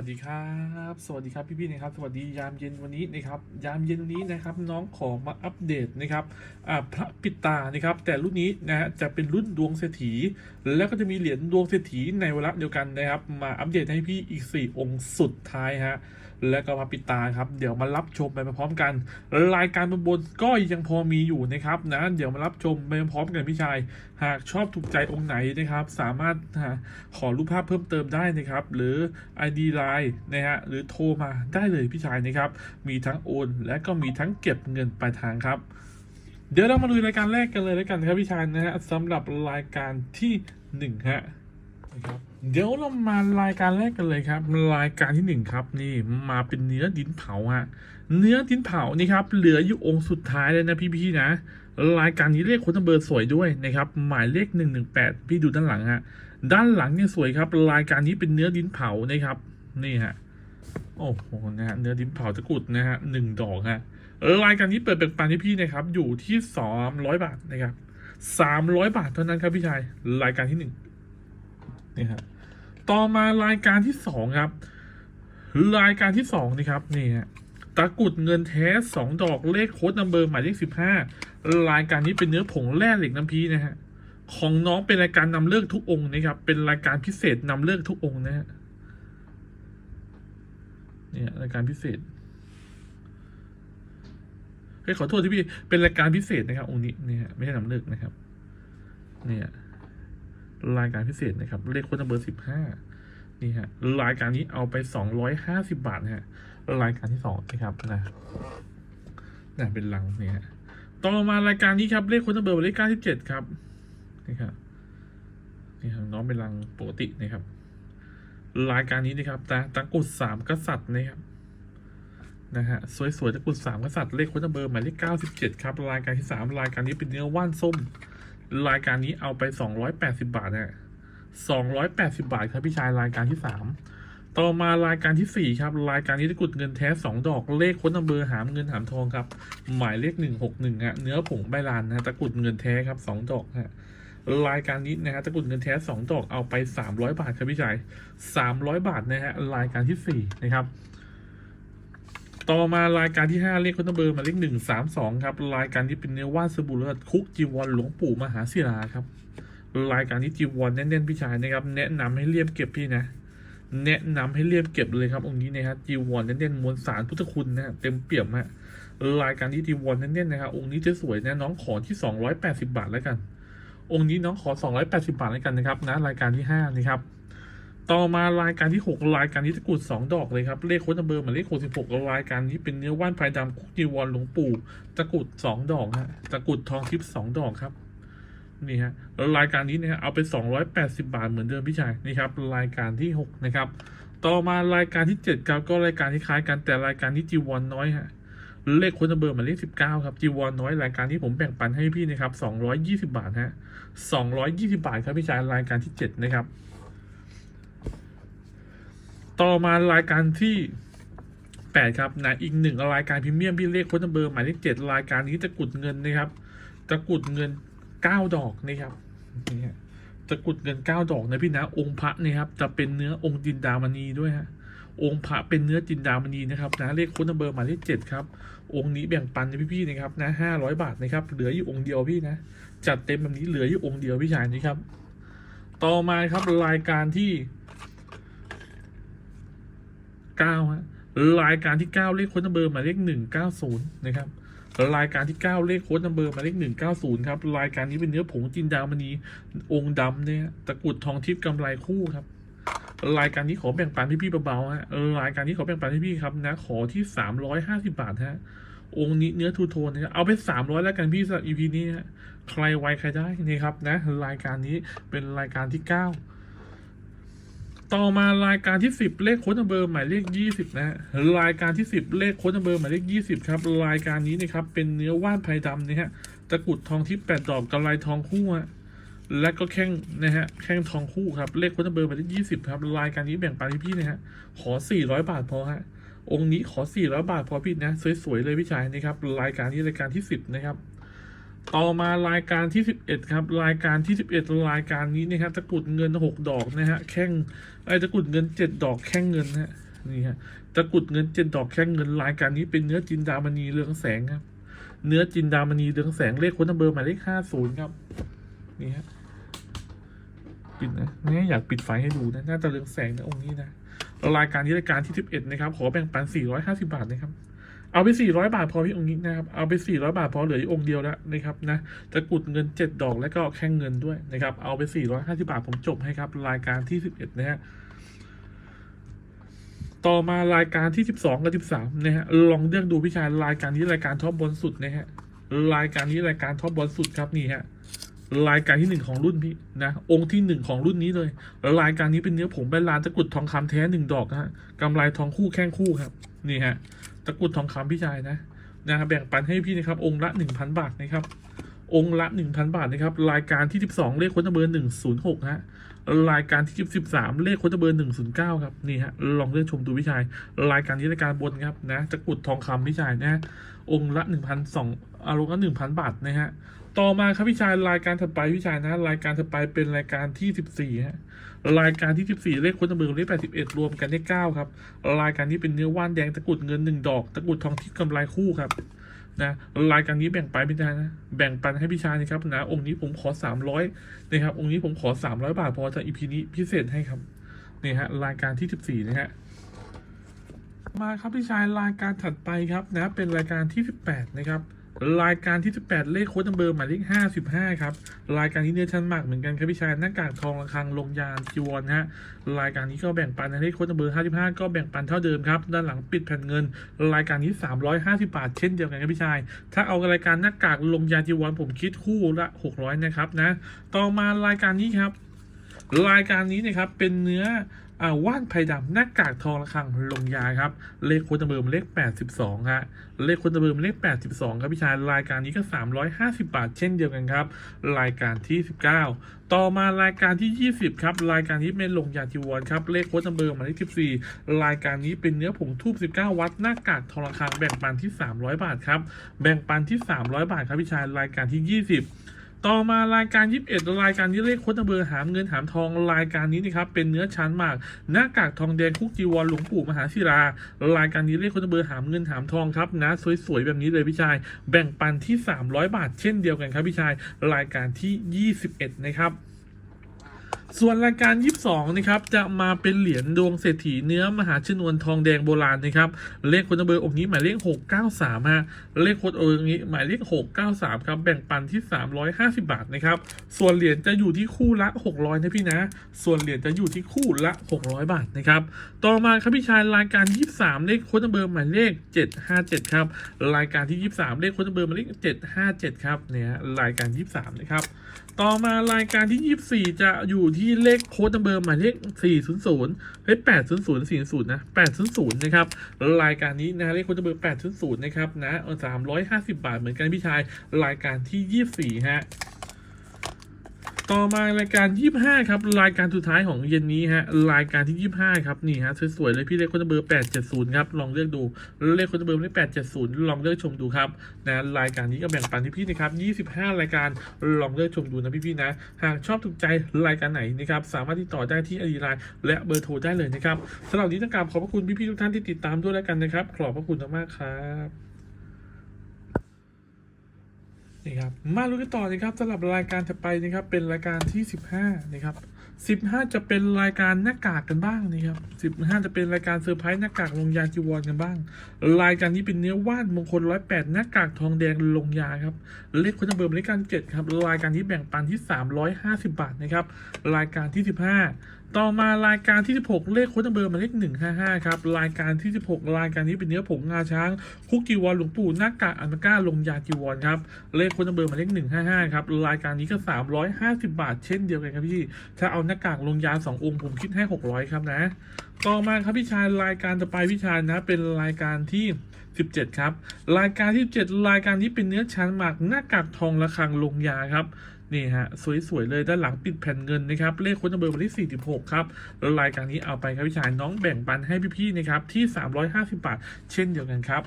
สวัสดีครับ สวัสดีครับพี่ๆนะครับ สวัสดียามเย็นวันนี้นะครับ ยามเย็นวันนี้นะครับน้องขอมาอัปเดตนะครับพระปิตานะครับ แต่รุ่นนี้นะฮะจะเป็นรุ่นดวงเศรษฐี แล้วก็จะมีเหรียญดวงเศรษฐีในเวลาเดียวกันนะครับ มาอัปเดตให้พี่อีก 4 องค์สุดท้ายฮะ แล้วก็พระปิดตาครับ เดี๋ยวมารับชมไปพร้อมกัน รายการบนบนก็ยังพอมีอยู่นะครับนะเดี๋ยวมารับชมไปพร้อมกันพี่ชาย หากชอบถูกใจองค์ไหนนะครับ สามารถขอรูปภาพเพิ่มเติมได้นะครับ หรือ ID Line นะฮะหรือโทรมาได้เลยพี่ชายนะครับ มีทั้งโอน และก็มีทั้งเก็บเงินปลายทางครับเดี๋ยวเรามาดูรายการแรกกันเลยแล้วกันครับพี่ชายนะฮะสำหรับรายการที่หนึ่งฮะ เดี๋ยวเรามารายการแรกกันเลยครับ รายการที่หนึ่งครับนี่มาเป็นเนื้อดินเผาฮะเนื้อดินเผานี่ครับเหลืออยู่องค์สุดท้ายเลยนะพี่ๆนะ รายการนี้เลขคนัมเบอร์สวยด้วยนะครับหมายเลขหนึ่งหนึ่งแปดพี่ดูด้านหลังฮะด้านหลังเนี่ยสวยครับ รายการนี้เป็นเนื้อดินเผานะครับ นี่ฮะโอ้โหนะฮะเนื้อดินเผาตะกรุดนะฮะหนึ่งดอกฮะรายการนี้เปิดเป็นปันที่พี่นะครับอยู่ที่สามร้อยบาทนะครับสามร้อยบาทเท่านั้นครับพี่ชายรายการที่หนึ่ง นี่ครับต่อมารายการที่สองครับ รายการที่สองนี่ครับนี่ฮะตะกรุดเงินแท้สองดอกเลขโค้ดนัมเบอร์หมายเลขสิบห้ารายการนี้เป็นเนื้อผงแร่เหล็กน้ำพีนะฮะของน้องเป็นรายการนำเลิกทุกองค์นะครับ เป็นรายการพิเศษนำเลิกทุกองค์นะฮะเนี่ยรายการพิเศษเฮ้ยขอโทษที่พี่เป็นรายการพิเศษนะครับองค์นี้เนี่ยไม่ใช่นำเลิกนะครับ เนี่ย รายการพิเศษนะครับ เลขคนเบอร์สิบห้านี่ฮะรายการนี้เอาไปสองร้อยห้าสิบาทนะฮะรายการที่สองนะครับนะนะเป็นลังเนี่ยฮะต่อมารายการนี้ครับเลขคนเบอร์เลขเก้าสิบเจ็ดครับนี่ครับนี่ครับน้องเป็นลังปกตินะครับรายการนี้นะครับตาตะกุดสามกษัตริย์นะครับนะฮะสวยๆตะกุดสามกษัตริย์เลขโค้ดเบอร์หมายเลขเก้าสิบเจ็ดครับรายการที่สามรายการนี้เป็นเนื้อว่านส้ม รายการนี้เอาไปสองร้อยแปดสิบาทเนะสองร้อยแปดสิบาทครับพี่ชายรายการที่สามต่อมารายการที่สี่ครับ รายการนี้ตะกุดเงินแท้สองดอกเลขโค้ดเบอร์หามเงินหามทองครับ หมายเลขหนึ่งหกหนึ่งฮะเนื้อผงใบลานนะตะกุดเงินแท้ครับสองดอกฮะรายการนี้นะฮะตะกุดเงินแท้สองดอกเอาไปสามร้อยบาทครับพี่ชายสามร้อยบาทนะฮะรายการที่สี่นะครับ ต่อมารายการที่ห้าเลขคนเบอร์มาเลขหนึ่งสามสองครับ รายการที่เป็นเนื้อว่านสบู่เลือดคุกจีวรหลวงปู่มหาศิลาครับ รายการที่จีวรแน่นๆพี่ชายนะครับ แนะนำให้เรียบเก็บพี่นะ แนะนำให้เรียบเก็บเลยครับองค์นี้นะครับจีวรแน่นๆมวลสารพุทธคุณนะฮะเต็มเปี่ยมฮะรายการที่จีวรแน่นๆนะครับองค์นี้จะสวยนะน้องขอที่สองร้อยแปดสิบาทแล้วกัน องค์นี้น้องขอ 280 บาทแล้วกันนะครับนะรายการที่5นะครับ ต่อมารายการที่ 6 รายการนี้ตะกุด2ดอกเลยครับ เลขโค้ดเบอร์หมายเลข66รายการนี้เป็นเนื้อว่านพายดำคุกจีวรหลวงปู่ตะกุด2ดอกฮะตะกุดทองทิพย์2ดอกครับนี่ฮะแล้วรายการนี้เนี่ยเอาไป 280 บาทเหมือนเดิมพี่ชายนี่ครับรายการที่ 6 นะครับ ต่อมารายการที่ 7 ครับก็รายการที่คล้ายกันแต่รายการที่จีวรน้อยฮะเลขค้ดเบอร์หมายเลข19ครับจีวรน้อยรายการที่ผมแบ่งปันให้พี่นะครับ220บาทฮะสองร้อยยี่สิบาทครับพี่ชายรายการที่เจ็ดนะครับ ต่อมารายการที่แปดครับนะอีกหนึ่งรายการพรีเมียมพี่เลขโค้ดนัมเบอร์หมายเลขเจ็ดรายการนี้ตะกุดเงินนะครับตะกุดเงินเก้าดอกนะครับนี่ฮะกุดเงินเก้าดอกนะพี่นะองค์พระนี่ครับ จะเป็นเนื้อองค์จินดามณีด้วยฮะองค์พระเป็นเนื้อจินดามณีนะครับนะเลขโค้ดนัมเบอร์หมายเลขเจ็ดครับองค์นี้แบ่งปันให้พี่ๆนะครับนะห้าร้อยบาทนะครับเหลืออยู่องค์เดียวพี่นะจัดเต็มแบบนี้เหลืออยู่องค์เดียวพี่ชายนี่ครับ ต่อมาครับรายการที่ เก้าฮะรายการที่เก้าเลขโค้ดนัมเบอร์หมายเลขหนึ่งเก้าศูนย์นะครับรายการที่เก้าเลขโค้ดนัมเบอร์หมายเลขหนึ่งเก้าศูนย์ครับ รายการนี้เป็นเนื้อผงจินดามณีองค์ดำเนี่ยตะกรุดทองทิพย์กำไรคู่ครับ รายการนี้ขอแบ่งปันให้พี่เบาๆฮะรายการนี้ขอแบ่งปันให้พี่ครับนะขอที่สามร้อยห้าสิบาทฮะองค์นี้เนื้อทูโทนนะครับเอาไปสามร้อยแล้วกันพี่สำหรับ EP นี้ฮะใครไวใครได้นี่ครับนะรายการนี้เป็นรายการที่เก้า ต่อมารายการที่สิบเลขโค้ดนัมเบอร์หมายเลขยี่สิบนะฮะรายการที่สิบเลขโค้ดนัมเบอร์หมายเลขยี่สิบครับ รายการนี้นะครับเป็นเนื้อว่านไผ่ดำนะฮะตะกุดทองทิพย์แปดดอกกำไรทองคู่ฮะและก็แข้งนะฮะแข้งทองคู่ครับเลขโค้ดนัมเบอร์หมายเลขยี่สิบครับ รายการนี้แบ่งปันให้พี่นะฮะขอสี่ร้อยบาทพอฮะองค์นี้ขอ 400 บาทพอพี่นะสวยๆเลยพี่ชายนะครับรายการนี้รายการที่ 10 นะครับ ต่อมารายการที่ 11 ครับ รายการที่ 11 รายการนี้นะครับตะกรุดเงิน 6 ดอกนะฮะแข้งไอ้ตะกรุดเงิน 7 ดอกแข้งเงินฮะนี่ฮะตะกรุดเงินเจนดอกแข้งเงิน รายการนี้เป็นเนื้อจินดามณีเรืองแสงครับ เนื้อจินดามณีเรืองแสงเลขคนนัมเบอร์หมายเลขห้าศูนย์ครับนี่ฮะปิดนะนี่อยากปิดไฟให้ดูนะน่าจะเรืองแสงนะองค์นี้นะรายการนี้รายการที่สิบเอ็ดนะครับ ขอแบ่งปันสี่ร้อยห้าสิบาทนะครับ เอาไปสี่ร้อยบาทพอพี่องค์นี้นะครับ เอาไปสี่ร้อยบาทพอเหลืออีกองค์เดียวแล้วนะครับนะตะกุดเงินเจ็ดดอกแล้วก็แข้งเงินด้วยนะครับ เอาไปสี่ร้อยห้าสิบาทผมจบให้ครับ รายการที่สิบเอ็ดนะฮะต่อมารายการที่สิบสองกับสิบสามนะฮะ ลองเลือกดูพี่ชายรายการนี้รายการท็อปบนสุดนะฮะ รายการนี้รายการท็อปบอลสุดครับนี่ฮะ รายการที่หนึ่งของรุ่นพี่นะ องค์ที่หนึ่งของรุ่นนี้เลย รายการนี้เป็นเนื้อผงแบรนลานตะกุดทองคำแท้หนึ่งดอกนะฮะกำไรทองคู่แข้งคู่ครับ นี่ฮะ ตะกรุดทองคำพี่ชายนะนะแบ่งปันให้พี่นะครับ องค์ละหนึ่งพันบาทนะครับ องค์ละหนึ่งพันบาทนะครับ รายการที่สิบสองเลขค้นเบอร์หนึ่งศูนย์หกฮะรายการที่สิบสามเลขค้นเบอร์หนึ่งศูนย์เก้าครับนี่ฮะลองเลือกชมดูพี่ชาย รายการนี้รายการบนครับนะตะกรุดทองคำพี่ชายนะองค์ละหนึ่งพันสองอารมณ์ละหนึ่งพันบาทนะฮะ ต่อมาครับพี่ชายรายการถัดไปพี่ชายนะรายการถัดไปเป็นรายการที่สิบสี่ฮะรายการที่สิบสี่เลขคนตะเบือเลขแปดสิบเอ็ดรวมกันได้เก้าครับ รายการนี้เป็นเนื้อว่านแดงตะกุดเงินหนึ่งดอกตะกุดทองทิพย์กำไรคู่ครับนะรายการนี้แบ่งไปพี่ชายนะ แบ่งปันให้พี่ชายนะครับนะ องค์นี้ผมขอสามร้อยนะครับ องค์นี้ผมขอสามร้อยบาทพอจะอีพีนี้พิเศษให้ครับนี่ฮะรายการที่สิบสี่นะฮะมาครับพี่ชายรายการถัดไปครับนะเป็นรายการที่18นะครับ รายการที่ 18 เลขโค้ดนัมเบอร์หมายเลข55 ครับ รายการที่เนื้อชั้นมากเหมือนกันครับพี่ชายหน้ากากทองระฆังลงยานจีวรนฮะรายการนี้ก็แบ่งปันในเลขโค้ดนัมเบอร์55 ก็แบ่งปันเท่าเดิมครับด้านหลังปิดแผ่นเงิน รายการนี้ 350 บาท เช่นเดียวกันครับพี่ชาย ถ้าเอารายการหน้ากากลงยานจีวรผมคิดคู่ละ 600 นะครับนะ ต่อมารายการนี้ครับรายการนี้นะครับเป็นเนื้อ อาว่านไผ่ดำหน้ากากทองระฆังลงยาครับ เลขโคนตะเบิมเลข 82ฮะเลขโคนตะเบิมเลข 82 ครับพี่ชายรายการนี้ก็ 350 บาทเช่นเดียวกันครับ รายการที่ 19 ต่อมารายการที่ 20 ครับ รายการนี้เป็นลงยาจิวรครับ เลขโค้ดนัมเบอร์หมายเลข14 รายการนี้เป็นเนื้อผงทูบ19 วัตต์หน้ากากทองระฆังแบ่งปันที่ 300 บาทครับ แบ่งปันที่ 300 บาทครับพี่ชายรายการที่ 20 ต่อมารายการ 21 รายการนี้เลขคดนัมเบอร์หามเงินหามทองรายการนี้นะครับเป็นเนื้อชั้นมาก หน้ากากทองแดงคุกจีวรหลวงปู่มหาศิลารายการนี้เลขคดนัมเบอร์หามเงินหามทองครับนะสวยๆแบบนี้เลยพี่ชาย แบ่งปันที่ 300 บาทเช่นเดียวกันครับพี่ชาย รายการที่ 21 นะครับ ส่วนรายการ 22 นะครับ จะมาเป็นเหรียญดวงเศรษฐีเนื้อมหาชนวนทองแดงโบราณนะครับ เลขคนเบอร์องค์นี้หมายเลข 693ฮะเลขคนองค์นี้หมายเลข 693 ครับ แบ่งปันที่ 350 บาทนะครับ ส่วนเหรียญจะอยู่ที่คู่ละ 600 นะพี่นะ ส่วนเหรียญจะอยู่ที่คู่ละ 600 บาทนะครับ ต่อมาครับพี่ชายรายการ 23 เลขคนเบอร์หมายเลข 757 ครับ รายการที่ 23 เลขคนเบอร์หมายเลข 757 ครับ เนี่ยรายการ 23 นะครับ ต่อมารายการที่ 24 จะอยู่ที่เลขโค้ดนัมเบอร์หมายเลข 400เฮ้ย800 40นะ 800 นะครับ รายการนี้นะเลขโค้ดนัมเบอร์ 800 นะครับนะ350 บาทเหมือนกันพี่ชาย รายการที่ 24 ฮะ ต่อมารายการ 25 ครับ รายการสุดท้ายของเย็นนี้ฮะรายการที่ 25 ครับนี่ฮะสวยๆเลยพี่เลขโค้ดเบอร์ 870 ครับ ลองเลือกดูเลขค้ดเบอร์เลข870 ลองเลือกชมดูครับนะรายการนี้ก็แบ่งปันที่พี่นะครับ 25 รายการลองเลือกชมดูนะพี่ๆนะหากชอบถูกใจรายการไหนนะครับสามารถติดต่อได้ที่อดีไลน์และเบอร์โทรได้เลยนะครับสำหรับนนี้ต้องกราบขอบพระคุณพี่ๆทุกท่านที่ติดตามด้วยแล้วกันนะครับขอบพระคุณมากๆครับ นี่ครับมาลุ้นกันต่อนะครับสำหรับรายการถัดไปนะครับ เป็นรายการที่ 15นะครับ15 จะเป็นรายการหน้ากากกันบ้างนะครับ15 จะเป็นรายการเซอร์ไพรส์หน้ากากลงยาจีวรกันบ้าง รายการนี้เป็นเนื้อว่านมงคล 108 หน้ากากทองแดงลงยาครับเลขคนเบอร์เลขการ7ครับรายการที่แบ่งปันที่ 350 บาทนะครับรายการที่ 15 ต่อมารายการที่ 16 เลขโค้ดนัมเบอร์มาเลข 155 ครับ รายการที่ 16 รายการนี้เป็นเนื้อผงงาช้าง คุกจีวรหลวงปู่หน้ากากอันก้าลงยาจีวรครับ เลขโค้ดนัมเบอร์มาเลข 155 ครับ รายการนี้ก็ 350 บาท เช่นเดียวกันครับพี่ ถ้าเอาหน้ากากลงยา 2 องค์ผมคิดให้ 600 ครับนะ ต่อมาครับพี่ชายรายการต่อไปพี่ชายนะ เป็นรายการที่ 17 ครับ รายการที่ 17 รายการนี้เป็นเนื้อชั้นหมักหน้ากากทองระฆังลงยาครับ นี่ฮะสวยๆเลยด้านหลังปิดแผ่นเงินนะครับเลขคนเบอร์วันที่ 46 ครับรายการนี้เอาไปครับพี่ชายน้องแบ่งปันให้พี่ๆนะครับที่ 350 บาท เช่นเดียวกันครับ